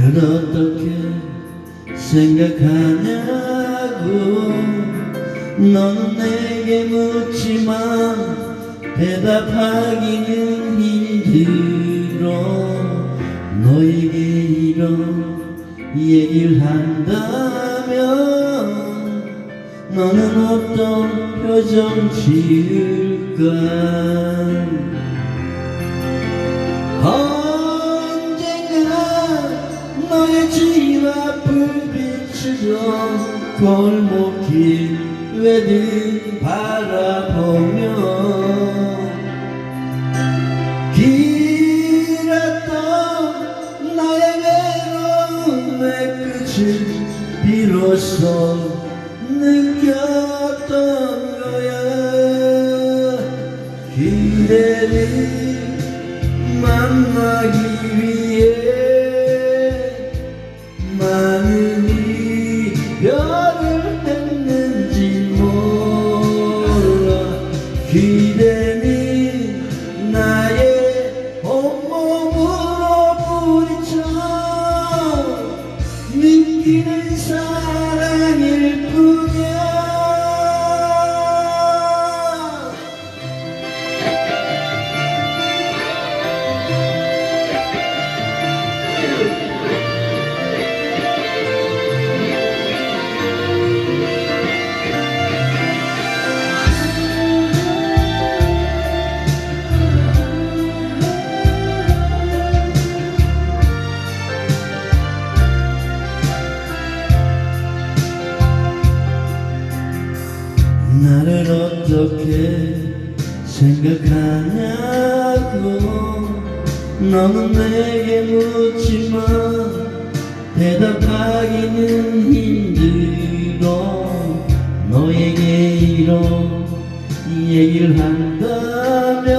나를 어떻게 생각하냐고. 너는 내게 묻지만 대답하기는 힘들어. 너에게 이런 얘기를 한다면 너는 어떤 표정 지을까 비추던 골목길 외등 바라보며 길었던 나의 외로움의 끝을 비로소 느꼈던 거야. 그대를 He 어떻게 생각하냐고. 너는 내게 묻지만 대답하기는 힘들어 너에게 이런 얘기를 한다면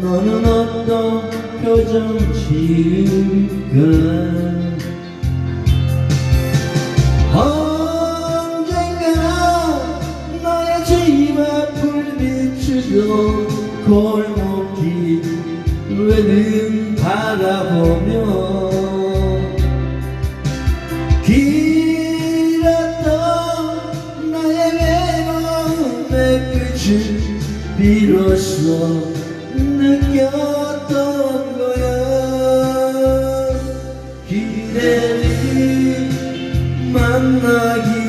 너는 어떤 표정 지을까 골목길 외는 바라보며 길었던 나의 외로움의 끝을 비로소 느꼈던 거야. 기대를 만나기